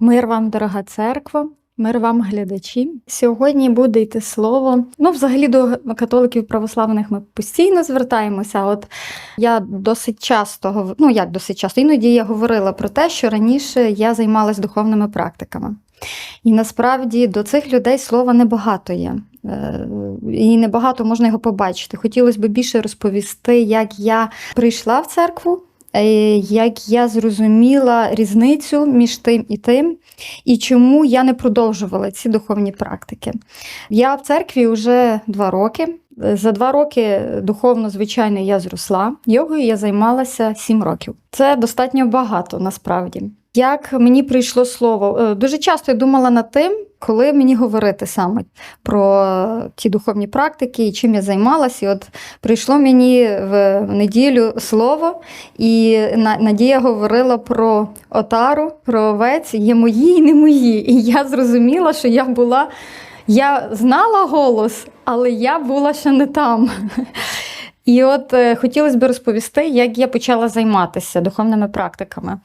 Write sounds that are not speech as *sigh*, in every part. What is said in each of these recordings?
Мир вам, дорога церква, мир вам, глядачі. Сьогодні буде йти слово. Ну, взагалі, до католиків православних ми постійно звертаємося. От я досить часто ну як досить часто, іноді я говорила про те, що раніше я займалась духовними практиками. І насправді до цих людей слова небагато є. Е, І небагато можна його побачити. Хотілося б більше розповісти, як я прийшла в церкву, як я зрозуміла різницю між тим і тим, і чому я не продовжувала ці духовні практики. Я в церкві вже два роки. За два роки духовно, звичайно, я зросла. Йогою я займалася сім років. Це достатньо багато насправді. Як мені прийшло слово, Е, дуже часто я думала над тим, коли мені говорити саме про ті духовні практики і чим я займалася. І от прийшло мені в неділю слово, і Надія говорила про отару, про овець, є мої і не мої. І я зрозуміла, що я була. Я знала голос, але я була ще не там. І от е, хотілося б розповісти, як я почала займатися духовними практиками.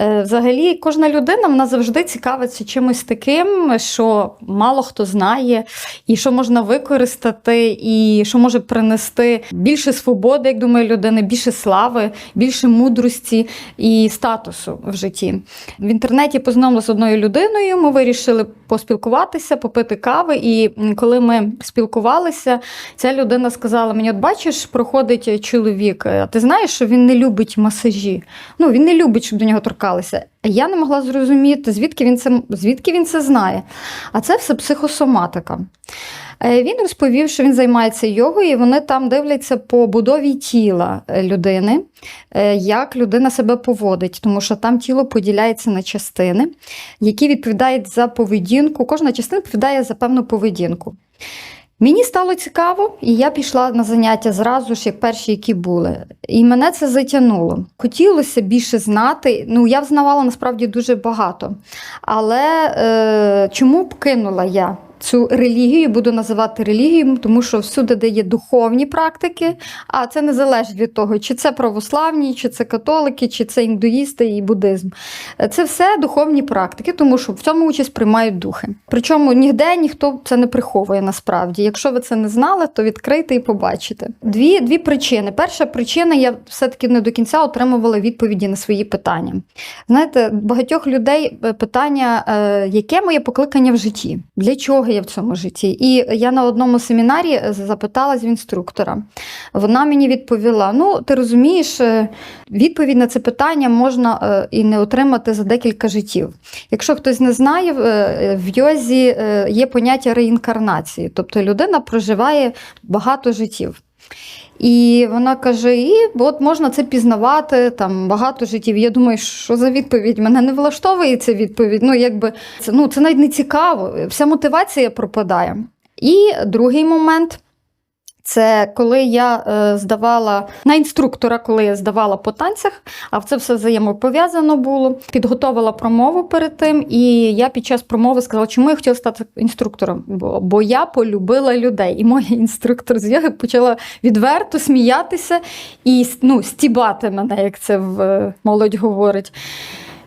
Е, взагалі, кожна людина вона завжди цікавиться чимось таким, що мало хто знає, і що можна використати, і що може принести більше свободи, як думає людина, більше слави, більше мудрості і статусу в житті. В інтернеті познайомилася з одною людиною. Ми вирішили поспілкуватися, попити кави. І коли ми спілкувалися, ця людина сказала мені: от бачиш, проходить чоловік. А ти знаєш, що він не любить масажі? Ну він не любить, щоб до нього торкалися. Я не могла зрозуміти, звідки він це звідки він це знає. А це все психосоматика. Е, Він розповів, що він займається йогою, і вони там дивляться по будові тіла е, людини, е, як людина себе поводить, тому що там тіло поділяється на частини, які відповідають за поведінку. Кожна частина відповідає за певну поведінку. Мені стало цікаво, і я пішла на заняття зразу ж, як перші, які були. І мене це затягнуло. Хотілося більше знати. Ну, я взнавала насправді дуже багато. Але е, чому б кинула я цю релігію, буду називати релігією, тому що всюди, де є духовні практики, а це не залежить від того, чи це православні, чи це католики, чи це індуїсти і буддизм. Е, Це все духовні практики, тому що в цьому участь приймають духи. Причому ніде ніхто це не приховує насправді. Якщо ви це не знали, то відкрийте і побачите. Дві, дві причини. Перша причина, я все-таки не до кінця отримувала відповіді на свої питання. Знаєте, багатьох людей е, питання, е, яке моє покликання в житті? Для чого я в цьому житті? І я на одному семінарі запитала з в інструктора. Вона мені відповіла: ну, ти розумієш, е, відповідь на це питання можна е, і не отримати за декілька життів. Якщо хтось не знає, в- е, йозі е, є поняття реінкарнації, тобто людина проживає багато життів. І вона каже: і от можна це пізнавати там багато життів. Я думаю, що за відповідь? Мене не влаштовує ця відповідь. Ну, якби це, ну, це навіть не цікаво. Вся мотивація пропадає. І другий момент. Це коли я е, здавала на інструктора, коли я здавала по танцях, а це все взаємопов'язано було. Підготовила промову перед тим, і я під час промови сказала, чому я хотіла стати інструктором. Бо, бо я полюбила людей. І моя інструктор з йоги почала відверто сміятися і ну, стібати мене, як це в е, молодь говорить.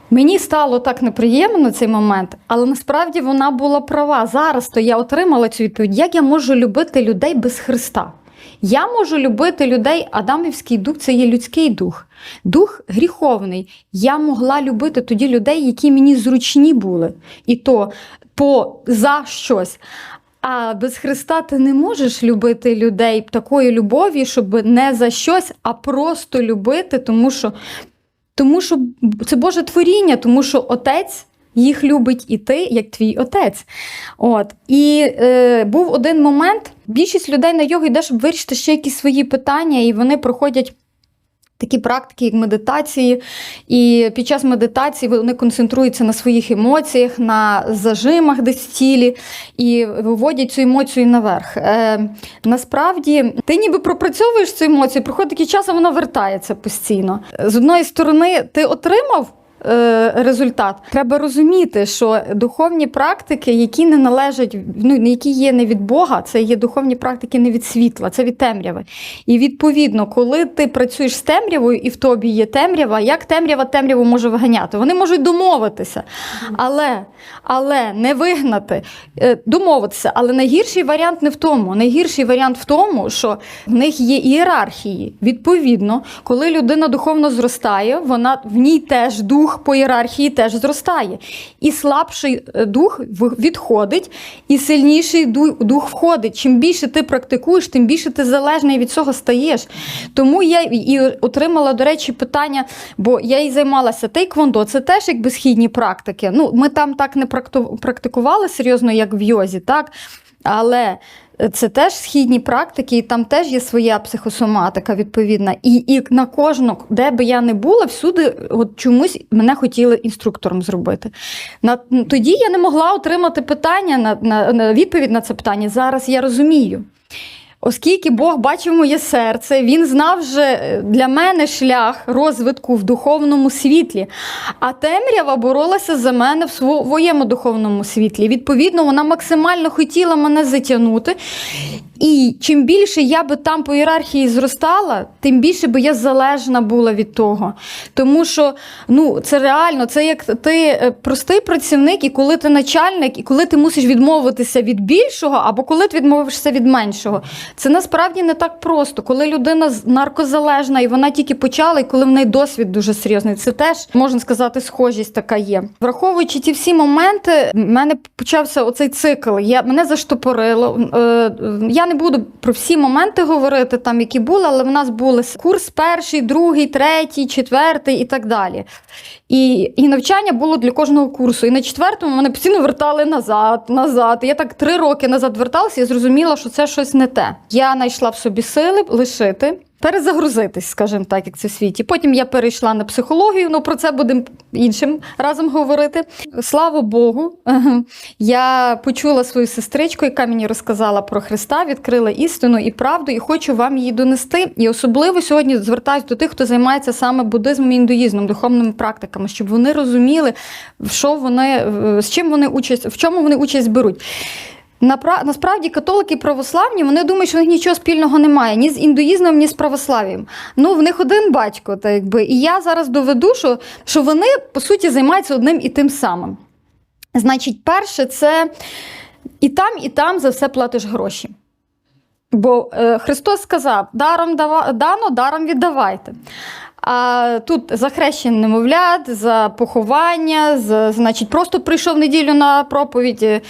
Мені стало так неприємно цей момент, але насправді вона була права. Зараз то я отримала цю відповідь. Як я можу любити людей без Христа? Я можу любити людей, Адамівський дух це є людський дух, дух гріховний. Я могла любити тоді людей, які мені зручні були, і то по за щось. А без Христа ти не можеш любити людей такою любов'ю, щоб не за щось, а просто любити, тому що тому що це Боже творіння, тому що отець їх любить і ти, як твій отець. От. І е, був один момент: більшість людей на йогу йде, щоб вирішити ще якісь свої питання, і вони проходять. Такі практики, як медитації, і під час медитації вони концентруються на своїх емоціях, на зажимах десь в тілі і виводять цю емоцію наверх. Е, насправді, ти ніби пропрацьовуєш цю емоцію, проходить такий час, а вона вертається постійно. З одної сторони, ти отримав результат. Треба розуміти, що духовні практики, які не належать, ну які є не від Бога, це є духовні практики не від світла, це від темряви. І відповідно, коли ти працюєш з темрявою і в тобі є темрява, як темрява темряву може виганяти? Вони можуть домовитися, але, але не вигнати, е, домовитися. Але найгірший варіант не в тому. Найгірший варіант в тому, що в них є ієрархії. Відповідно, коли людина духовно зростає, вона в ній теж дух по ієрархії теж зростає. І слабший е, дух відходить, і сильніший дух входить. Чим більше ти практикуєш, тим більше ти залежний від цього стаєш. Тому я і отримала, до речі, питання, бо я і займалася тейквондо, це теж якби східні практики. Ну, ми там так не практикували серйозно, як в йозі, так? Але це теж східні практики, і там теж є своя психосоматика відповідна. І, і на кожну, де би я не була, всюди от чомусь мене хотіли інструктором зробити. На, тоді я не могла отримати питання на, на, на відповідь на це питання. Зараз я розумію. Оскільки Бог бачив моє серце, він знав вже е, для мене шлях розвитку в духовному світлі. А темрява боролася за мене в своєму духовному світлі. Відповідно, вона максимально хотіла мене затягнути. І чим більше я би там по ієрархії зростала, тим більше би я залежна була від того. Тому що ну, це реально, це як ти е, простий працівник, і коли ти начальник, і коли ти мусиш відмовитися від більшого, або коли ти відмовишся від меншого. Це насправді не так просто. Коли людина наркозалежна і вона тільки почала, і коли в неї досвід дуже серйозний, це теж можна сказати, схожість така є. Враховуючи ті всі моменти, в мене почався оцей цикл. Я мене заштопорило. Е, е, Я не буду про всі моменти говорити, там які були, але в нас були курс перший, другий, третій, четвертий і так далі. І, і навчання було для кожного курсу. І на четвертому мене постійно вертали назад, назад. Я так три роки назад верталася і зрозуміла, що це щось не те. Я знайшла в собі сили лишити. Перезагрузитись, скажімо так, як це в світі. Потім я перейшла на психологію, ну про це будемо іншим разом говорити. Слава Богу, *laughs* я почула свою сестричку, яка мені розказала про Христа, відкрила істину і правду, і хочу вам її донести. І особливо сьогодні звертаюся до тих, хто займається саме буддизмом і індуїзмом, духовними практиками, щоб вони розуміли, що вони з чим вони участь, в чому вони участь беруть. Насправді католики православні вони думають, що в них нічого спільного немає ні з індуїзмом, ні з православ'ям. Ну, в них один батько, так якби. І я зараз доведу, що, що вони по суті займаються одним і тим самим. Значить, перше, це і там, і там за все платиш гроші. Бо е, Христос сказав: даром дава, дано, даром віддавайте. А тут за хрещення немовлят, за поховання, за, значить, просто прийшов неділю на проповідь.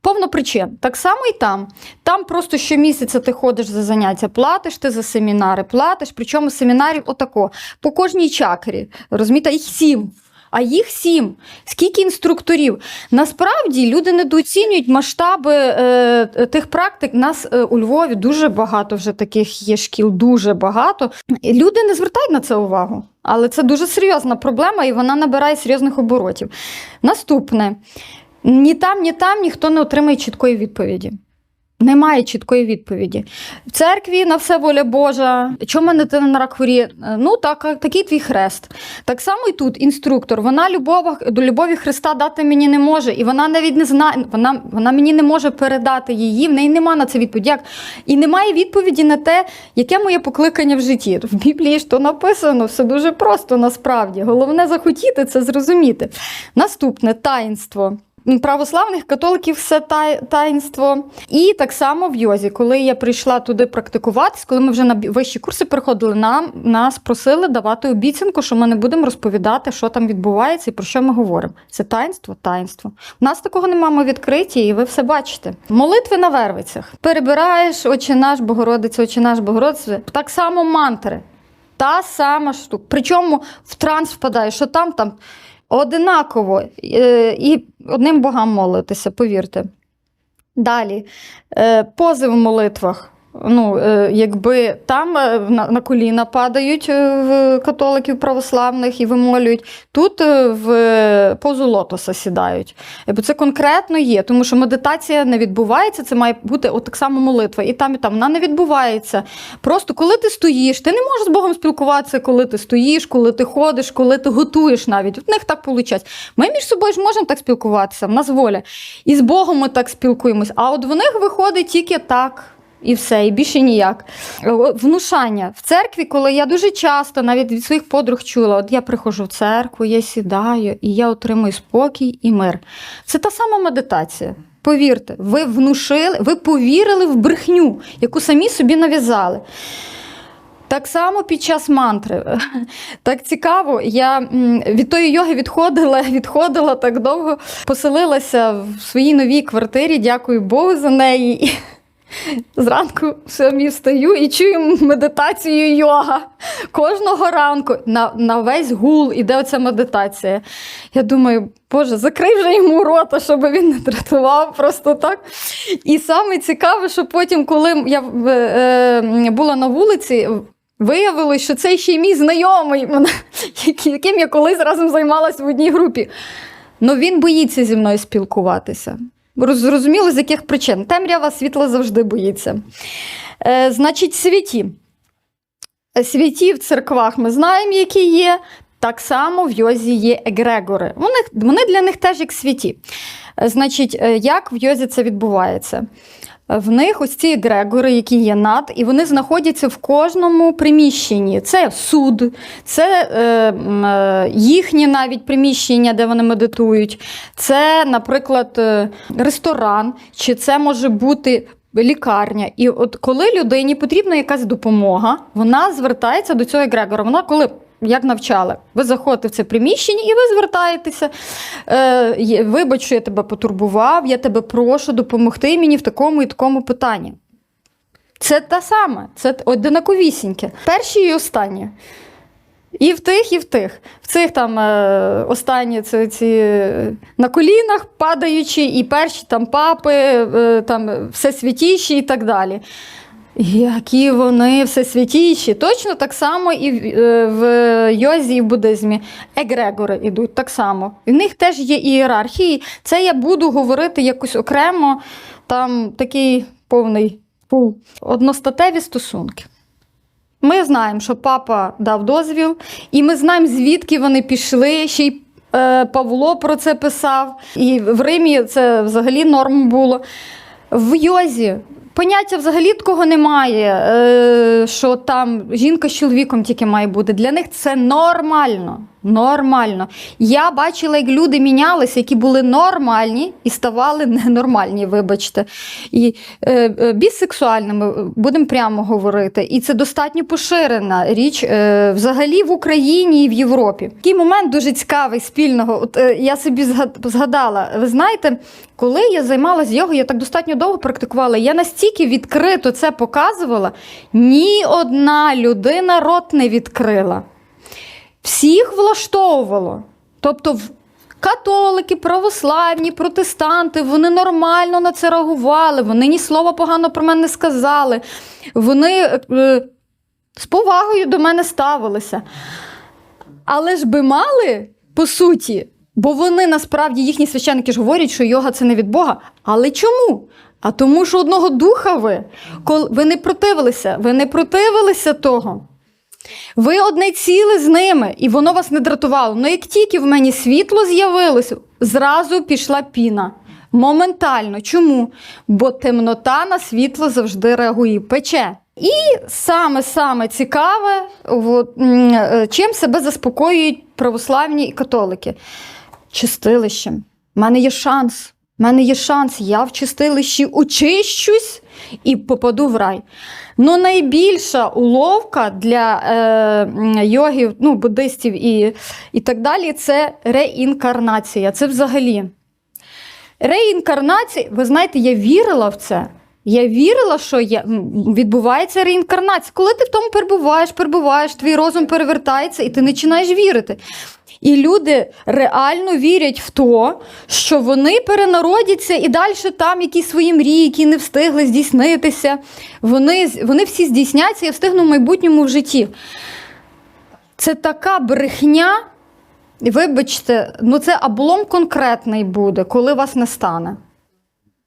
Е, Повно причин. Так само і там. Там просто щомісяця ти ходиш за заняття, платиш ти за семінари, платиш, причому семінарів отако, по кожній чакрі. Розумієте, їх сім. А їх сім. Скільки інструкторів? Насправді люди недооцінюють масштаби е, тих практик. Нас е, у Львові дуже багато вже таких є шкіл, дуже багато. Люди не звертають на це увагу. Але це дуже серйозна проблема, і вона набирає серйозних оборотів. Наступне. Ні там, ні там ніхто не отримає чіткої відповіді. Немає чіткої відповіді. В церкві на все воля Божа. Чому мене дитина на рак хворіє? Е, Ну, так, такий твій хрест. Так само і тут інструктор. Вона любов, до любові Христа дати мені не може. І вона навіть не знає, вона, вона мені не може передати її, в неї нема на це відповіді. Як? І немає відповіді на те, яке моє покликання в житті. В Біблії ж то написано, все дуже просто насправді. Головне захотіти це зрозуміти. Наступне таїнство. Православних католиків все таїнство. І так само в йозі, коли я прийшла туди практикуватись, коли ми вже на вищі курси приходили, нам нас просили давати обіцянку, що ми не будемо розповідати, що там відбувається і про що ми говоримо. Це таїнство, таїнство. У нас такого немає, ми відкриті, і ви все бачите. Молитви на вервицях. Перебираєш Отче наш, Богородиця, Отче наш, Богородиця. Так само мантри. Та сама штука. Причому в транс впадаєш, що там, там одинаково е, і одним богам молитися, повірте. Далі, позив в молитвах. Ну, е, якби там е, на, на коліна падають е, в католиків православних і вимолюють, тут в позу лотоса сідають. Бо це конкретно є, тому що медитація не відбувається, це має бути от так само молитва. І там, і там вона не відбувається. Просто коли ти стоїш, ти не можеш з Богом спілкуватися, коли ти стоїш, коли ти ходиш, коли ти готуєш навіть. В них так виходить. Ми між собою ж можемо так спілкуватися, в нас воля. І з Богом ми так спілкуємось. А от в них виходить тільки так. І все, і більше ніяк. Е, Внушання в церкві, коли я дуже часто навіть від своїх подруг чула, от я приходжу в церкву, я сідаю і я отримую спокій і мир. Це та сама медитація. Повірте, ви внушили, ви повірили в брехню, яку самі собі нав'язали. Так само під час мантри. *laughs* Так цікаво, я від тої йоги відходила, *laughs* відходила так довго, поселилася в своїй новій квартирі, дякую Богу за неї. Зранку самі встаю і чую медитацію йога. Кожного ранку на, на весь гул іде оця медитація. Я думаю, Боже, закрий вже йому рота, щоб він не дратував просто так. І саме цікаве, що потім, коли я е, була на вулиці, виявилось, що це ще й мій знайомий, яким я колись разом займалась в одній групі. Ну він боїться зі мною спілкуватися. Роз- Зрозуміло, з яких причин. Темрява світла завжди боїться. Е, значить. Світі Святі в церквах ми знаємо, які є. Так само в йозі є егрегори. Вони, вони для них теж як святі. Е, Значить, е, як в йозі це відбувається? В них ось ці егрегори, які є над, і вони знаходяться в кожному приміщенні. Це суд, це е, е, їхнє навіть приміщення, де вони медитують. Це, наприклад, е, ресторан, чи це може бути лікарня. І от коли людині потрібна якась допомога, вона звертається до цього егрегора. Вона коли. Як навчали, ви заходите в це приміщення і ви звертаєтеся. Е, вибач, що я тебе потурбував, я тебе прошу допомогти мені в такому і такому питанні. Це те саме, це одинаковісіньке. Перші і останні. І в тих, і в тих. В цих там е, останні це ці на колінах падаючі, і перші там папи, е, там все святіші і так далі. Які вони все святіші. Точно так само і в, е, в йозі, і в буддизмі. Егрегори йдуть так само. В них теж є ієрархії. Це я буду говорити якось окремо, там такий повний пул. Одностатеві стосунки. Ми знаємо, що папа дав дозвіл, і ми знаємо, звідки вони пішли. Ще й е, Павло про це писав. І в Римі це взагалі норм було. В йозі поняття взагалі такого немає, е, що там жінка з чоловіком тільки має бути. Для них це нормально. Нормально. Я бачила, як люди мінялися, які були нормальні і ставали *laughs* ненормальні, вибачте. І е, е, бісексуальними, будемо прямо говорити. І це достатньо поширена річ е, взагалі в Україні і в Європі. Такий момент дуже цікавий спільного. От е, я собі згадала. Ви знаєте, коли я займалася йогою, я так достатньо довго практикувала. Я настільки відкрито це показувала, ні одна людина рот не відкрила. Всіх влаштовувало. Тобто, католики, православні, протестанти, вони нормально на це реагували, вони ні слова погано про мене не сказали. Вони е, з повагою до мене ставилися. Але ж би мали, по суті, бо вони насправді їхні священники ж говорять, що йога це не від Бога. Але чому? А тому, що одного духа ви, кол- ви не противилися, ви не противилися того. Ви одне ціле з ними, і воно вас не дратувало. Ну як тільки в мені світло з'явилося, зразу пішла піна. Моментально. Чому? Бо темнота на світло завжди реагує, пече. І саме саме цікаве, е, чим себе заспокоюють православні і католики. Чистилищем. У мене є шанс. У мене є шанс, я в чистилищі очищусь і попаду в рай. Ну, найбільша уловка для е, йогів, ну, буддистів і, і так далі це реінкарнація. Це взагалі. Реінкарнація, ви знаєте, я вірила в це. Я вірила, що м, відбувається реінкарнація. Коли ти в тому перебуваєш, перебуваєш, твій розум перевертається, і ти починаєш вірити. І люди реально вірять в то, що вони перенародяться і далі там якісь свої мрії, які не встигли здійснитися. Вони, вони всі здійсняться і встигнуть в майбутньому в житті. Це така брехня. Вибачте, ну це облом конкретний буде, коли вас не стане.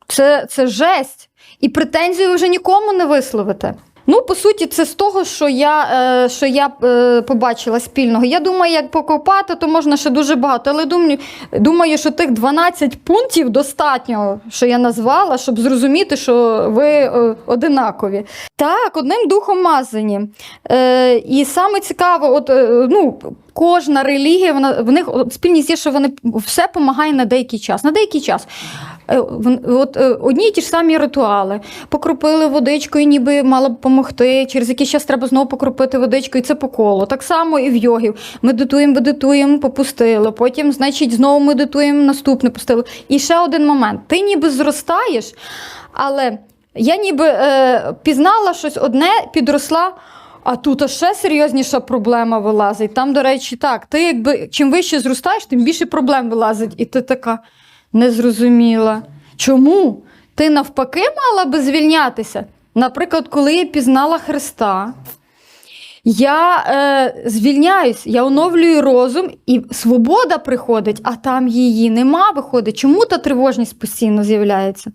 Це, це жесть. І претензію ви вже нікому не висловите. Ну, по суті, це з того, що я, е, що я е, побачила спільного. Я думаю, як покопати, то можна ще дуже багато. Але думаю, думаю, що тих 12 пунктів достатньо, що я назвала, щоб зрозуміти, що ви е, одинакові. Так, одним духом мазані. І саме цікаво, от, ну, кожна релігія, вона, в них спільність є, що вони все допомагає на деякий час. На деякий час. Е, От е, одні й ті ж самі ритуали. Покропили водичкою, ніби мало б допомогти. Через якийсь час треба знову покропити водичкою, і це по колу. Так само і в йогів. Медитуємо, медитуємо, попустили. Потім, значить, знову медитуємо, наступне пустили. І ще один момент: ти ніби зростаєш, але я ніби е, пізнала щось одне, підросла. А тут ще серйозніша проблема вилазить. Там, до речі, так, ти якби чим вище зростаєш, тим більше проблем вилазить. І ти така не зрозуміла. Чому? Ти навпаки мала би звільнятися? Наприклад, коли я пізнала Христа, я е, звільняюсь, я оновлюю розум, і свобода приходить, а там її нема, виходить. Чому та тривожність постійно з'являється?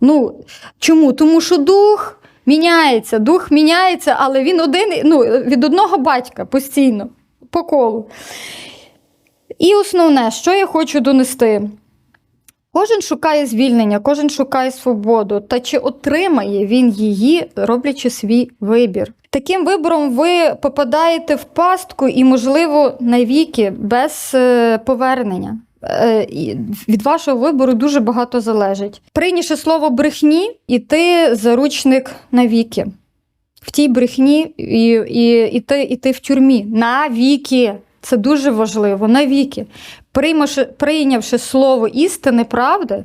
Ну, чому? Тому що дух міняється, дух міняється, але він один ну, від одного батька постійно, по колу. І основне, що я хочу донести. Кожен шукає звільнення, кожен шукає свободу. Та чи отримає він її, роблячи свій вибір? Таким вибором ви попадаєте в пастку і, можливо, навіки без е, повернення. Е, Від вашого вибору дуже багато залежить. Прийнявши слово брехні, і ти заручник навіки. В тій брехні і, і, і, ти, і ти в тюрмі. Навіки. Це дуже важливо, навіки. Прийнявши слово істини, правди,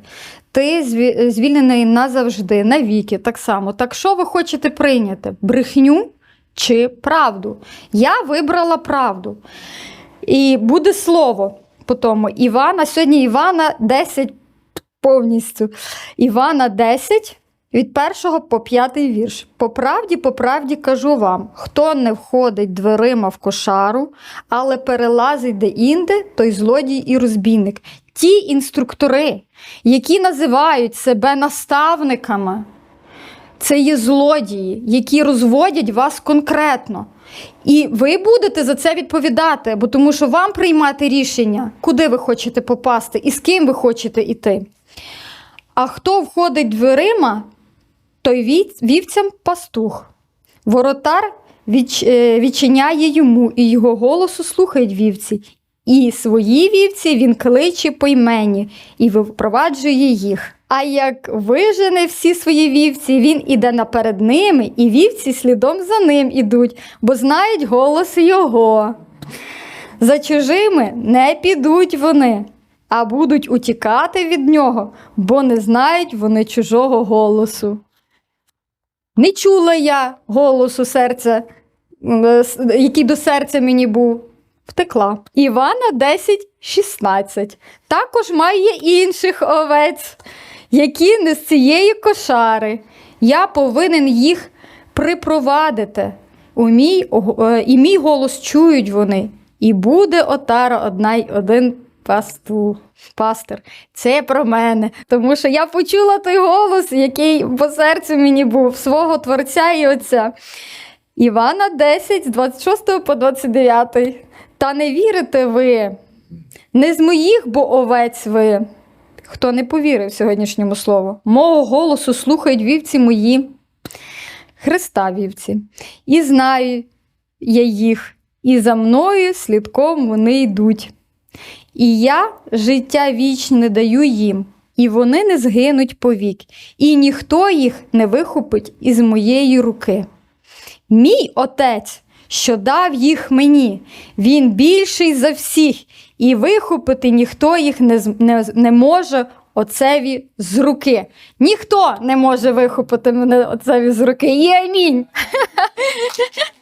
ти звільнений назавжди, навіки, так само. Так що ви хочете прийняти? Брехню чи правду? Я вибрала правду. І буде слово по тому. Івана, сьогодні Івана 10 повністю. Івана 10. Від першого по п'ятий вірш. По правді, по правді кажу вам: хто не входить дверима в кошару, але перелазить де-інде, той злодій і розбійник. Ті інструктори, які називають себе наставниками, це є злодії, які розводять вас конкретно. І ви будете за це відповідати, бо тому що вам приймати рішення, куди ви хочете попасти і з ким ви хочете йти. А хто входить дверима, той вівцям пастух. Воротар е, відчиняє йому, і його голосу слухають вівці. І свої вівці він кличе по імені і випроваджує їх. А як вижене всі свої вівці, він іде наперед ними, і вівці слідом за ним ідуть, бо знають голос його. За чужими не підуть вони, а будуть утікати від нього, бо не знають вони чужого голосу. Не чула я голосу серця, е, який до серця мені був. Втекла. Івана 10, 16. Також має інших овець, які не з цієї кошари. Я повинен їх припровадити. У мій, е, і мій голос чують вони. І буде отара одна й один пасту. Пастир, це про мене, тому що я почула той голос, який по серцю мені був, свого Творця і Отця. Івана 10, з 26 по 29. Та не вірите ви, не з моїх, бо овець ви. Хто не повірив сьогоднішньому слову, мого голосу слухають вівці мої, Христа вівці, і знаю я їх, і за мною слідком вони йдуть. І я життя вічне даю їм, і вони не згинуть повік, і ніхто їх не вихопить із моєї руки. Мій отець, що дав їх мені, він більший за всіх, і вихопити ніхто їх не, не, не може отцеві з руки. Ніхто не може вихопити мене отцеві з руки. І амінь. *laughs*